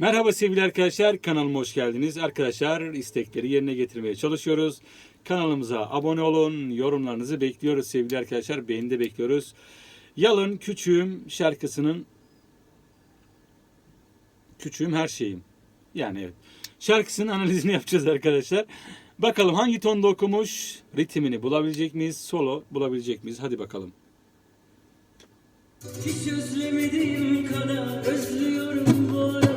Merhaba sevgili arkadaşlar, kanalıma hoş geldiniz. Arkadaşlar istekleri yerine getirmeye çalışıyoruz. Kanalımıza abone olun, yorumlarınızı bekliyoruz sevgili arkadaşlar. Beğeni de bekliyoruz. Yalın Küçüğüm şarkısının Küçüğüm her şeyim. Yani evet. Şarkısının analizini yapacağız arkadaşlar. Bakalım hangi tonda okumuş, ritmini bulabilecek miyiz, solo bulabilecek miyiz? Hadi bakalım. Hiç özlemediğim kadar özlüyorum bu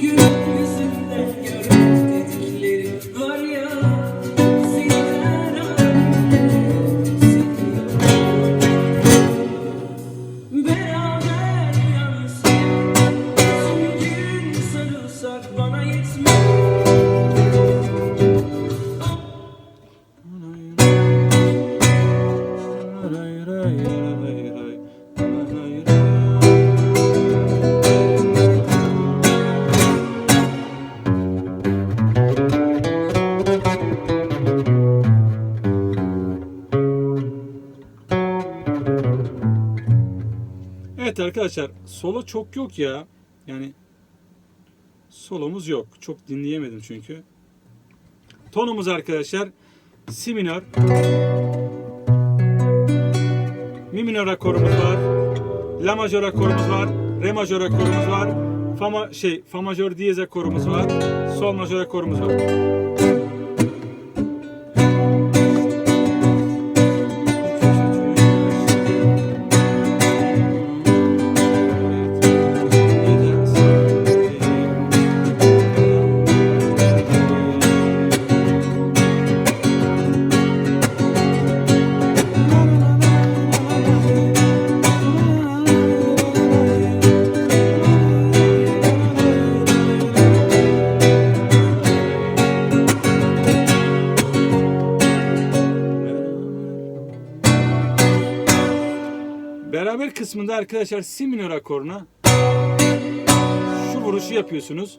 gün yüzünden görüp Evet arkadaşlar solo çok yok ya. Yani solomuz yok. Çok dinleyemedim çünkü. Tonumuz arkadaşlar si minör. Mi minör akorumuz var. La majör akorumuz var. Re majör akorumuz var. Fa, ma- şey, fa majör diyez akorumuz var. Sol majör akorumuz var. Beraber kısmında arkadaşlar si minör akoruna şu vuruşu yapıyorsunuz.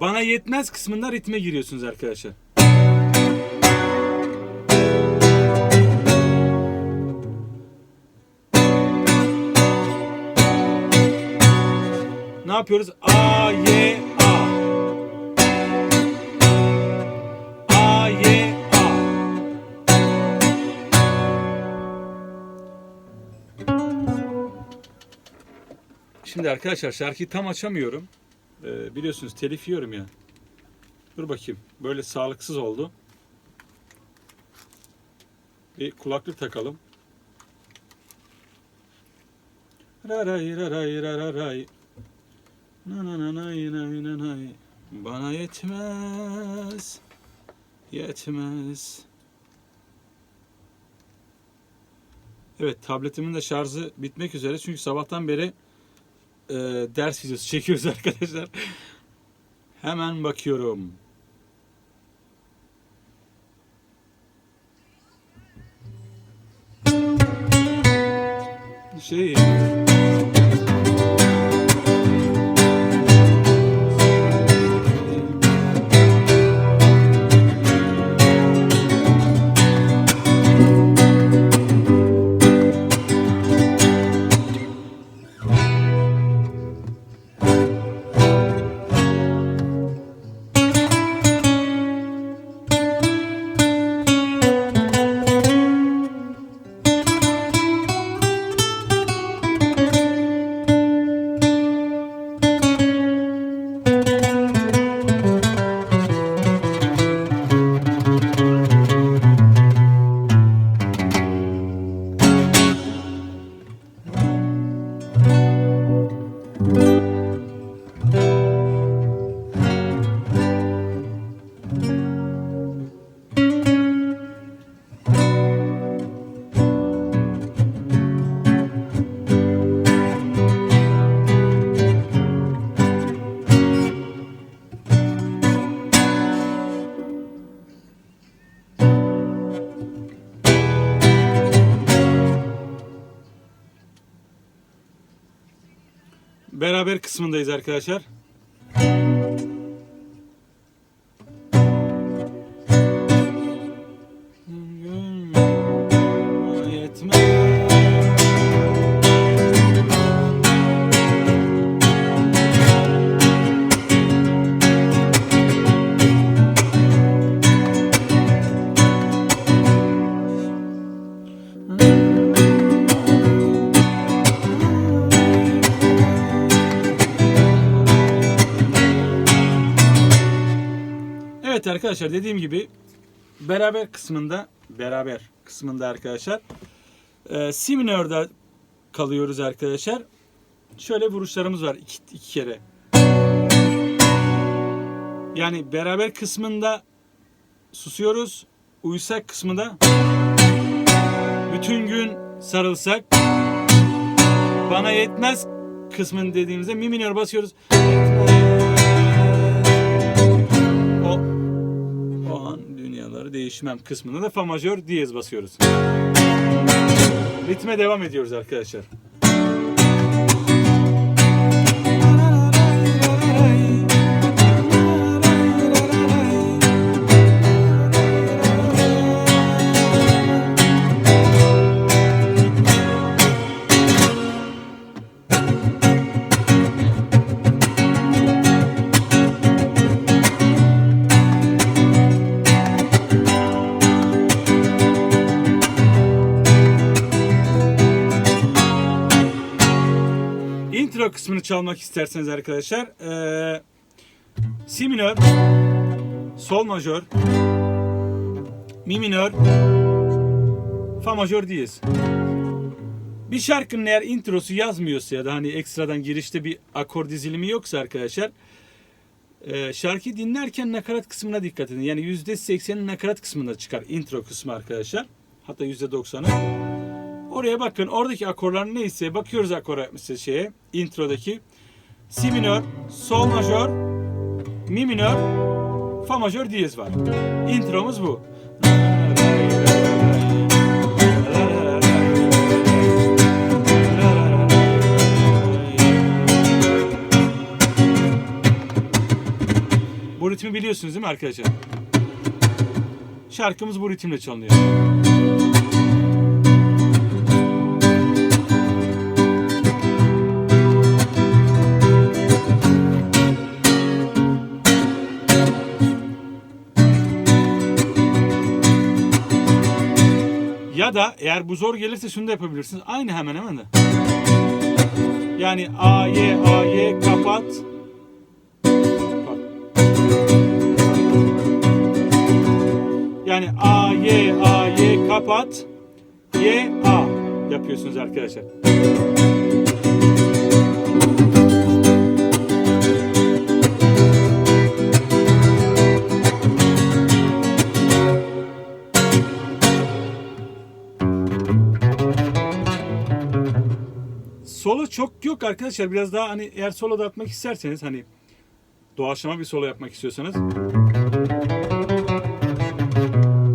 Bana yetmez kısmında ritme giriyorsunuz arkadaşlar. Ne yapıyoruz? A, Y, Şimdi arkadaşlar şarkıyı tam açamıyorum. Ee, biliyorsunuz telif yiyorum ya. Dur bakayım. Böyle sağlıksız oldu. Bir kulaklık takalım. Raray raray raray. Na na na nay nay nay nay. Bana yetmez. Yetmez. Evet tabletimin de şarjı bitmek üzere çünkü sabahtan beri e, ders videosu çekiyoruz arkadaşlar. Hemen bakıyorum. Şey beraber kısmındayız arkadaşlar. Evet arkadaşlar dediğim gibi beraber kısmında beraber kısmında arkadaşlar e, si minörde kalıyoruz arkadaşlar. Şöyle vuruşlarımız var iki, iki kere. Yani beraber kısmında susuyoruz. Uysak kısmında bütün gün sarılsak bana yetmez kısmını dediğimizde mi minör basıyoruz. Dünyaları değişmem kısmında da fa majör diyez basıyoruz. Ritme devam ediyoruz arkadaşlar. Intro kısmını çalmak isterseniz arkadaşlar eee Si minör, Sol majör, Mi minör, Fa majör diyez. Bir şarkının eğer introsu yazmıyorsa ya da hani ekstradan girişte bir akor dizilimi yoksa arkadaşlar eee şarkıyı dinlerken nakarat kısmına dikkat edin. Yani %80'in nakarat kısmında çıkar intro kısmı arkadaşlar. Hatta %90'ı. Oraya bakın. Oradaki akorlar neyse bakıyoruz akora şeye. Introdaki. Si minör, sol majör, mi minör, fa majör diyez var. Intromuz bu. Bu ritmi biliyorsunuz değil mi arkadaşlar? Şarkımız bu ritimle çalınıyor. Ya da eğer bu zor gelirse şunu da yapabilirsiniz. Aynı hemen hemen de. Yani A, Y, A, Y kapat. Yani A, Y, A, Y kapat. Y, A yapıyorsunuz arkadaşlar. Solo çok yok arkadaşlar. Biraz daha hani eğer solo da atmak isterseniz hani doğaçlama bir solo yapmak istiyorsanız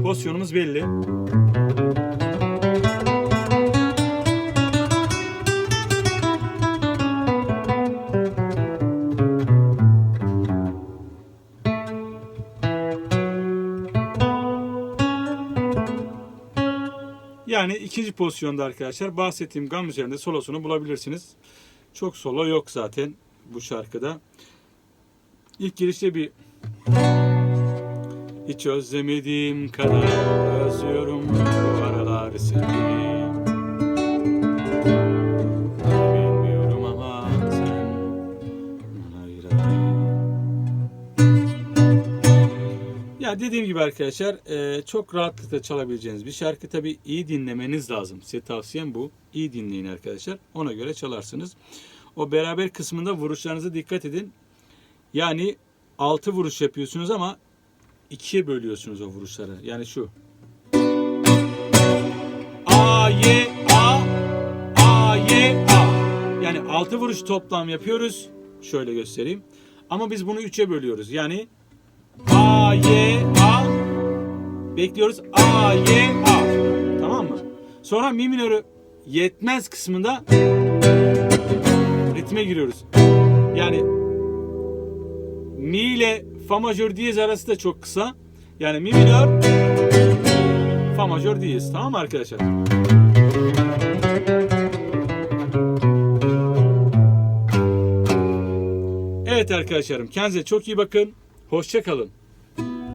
pozisyonumuz belli. Yani ikinci pozisyonda arkadaşlar bahsettiğim gam üzerinde solosunu bulabilirsiniz. Çok solo yok zaten bu şarkıda. İlk girişte bir hiç özlemediğim kadar özlüyorum bu aralar seni. Ya dediğim gibi arkadaşlar e, çok rahatlıkla çalabileceğiniz bir şarkı tabi iyi dinlemeniz lazım. Size tavsiyem bu. İyi dinleyin arkadaşlar. Ona göre çalarsınız. O beraber kısmında vuruşlarınıza dikkat edin. Yani 6 vuruş yapıyorsunuz ama ikiye bölüyorsunuz o vuruşları. Yani şu. A, Y, A, A, Y, A. Yani 6 vuruş toplam yapıyoruz. Şöyle göstereyim. Ama biz bunu 3'e bölüyoruz. Yani A, Y, A. Bekliyoruz. A, Y, A. Tamam mı? Sonra mi minörü yetmez kısmında ritme giriyoruz. Yani mi ile fa majör diyez arası da çok kısa. Yani mi minör fa majör diyez. Tamam mı arkadaşlar? Evet arkadaşlarım kendinize çok iyi bakın. Hoşça kalın.